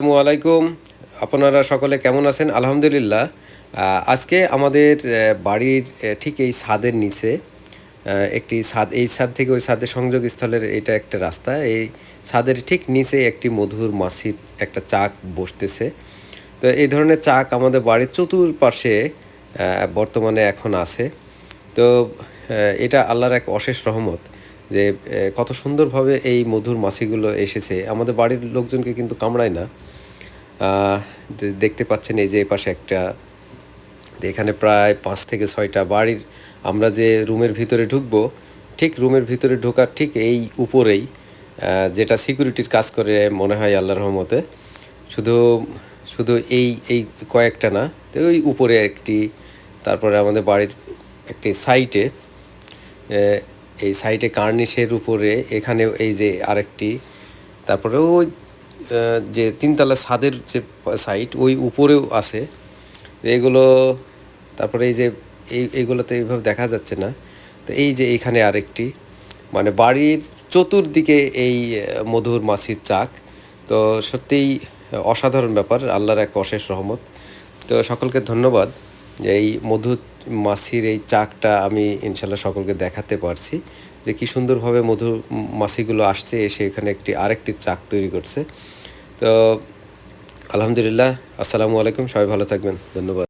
আলাইকুম। আপনারা সকলে কেমন আছেন? আলহামদুলিল্লাহ। আজকে আমাদের বাড়ির ঠিক এই ছাদের নিচে একটি ছাদ, এই ছাদ থেকে ওই ছাদের সংযোগ স্থলের এটা একটা রাস্তা। এই ছাদের ঠিক নিচে একটি মধুর মাছির একটা চাক বসতেছে। তো এই ধরনের চাক আমাদের বাড়ির চতুর্পাশে বর্তমানে এখন আছে। তো এটা আল্লাহর এক অশেষ রহমত। যে কত সুন্দরভাবে এই মধুর মাছিগুলো এসেছে। আমাদের বাড়ির লোকজনকে কিন্তু কামড়ায় না। দেখতে পাচ্ছেন এই যে পাশে একটা। এখানে প্রায় পাঁচ থেকে ছয়টা বাড়ির আমরা যে রুমের ভিতরে ঢুকবো, ঠিক রুমের ভিতরে ঢোকার ঠিক এই উপরেই যেটা সিকিউরিটির কাজ করে মনে হয় আল্লাহ রহমতে। শুধু শুধু এই এই কয়েকটা না, তো ওই উপরে একটি, তারপরে আমাদের বাড়ির একটি সাইটে এই সাইটে কার্নিশের উপরে, এখানেও এই যে আরেকটি। তারপরে ওই যে তিনতলা ছাদের যে সাইট, ওই উপরেও আছে। এগুলো, তারপরে এই যে, এই এইগুলোতে এইভাবে দেখা যাচ্ছে না। তো এই যে এইখানে আরেকটি মানে বাড়ির চতুর্দিকে এই মধুর মাছির চাক। তো সত্যিই অসাধারণ ব্যাপার, আল্লাহর এক অশেষ রহমত। তো সকলকে ধন্যবাদ যে এই মধু মাছির এই চাকটা আমি ইনশাল্লাহ সকলকে দেখাতে পারছি যে কি সুন্দরভাবে মধুর মাছিগুলো আসছে, এসে এখানে একটি আরেকটি চাক তৈরি করছে। তো আলহামদুলিল্লাহ, আসসালামু আলাইকুম, সবাই ভালো থাকবেন, ধন্যবাদ।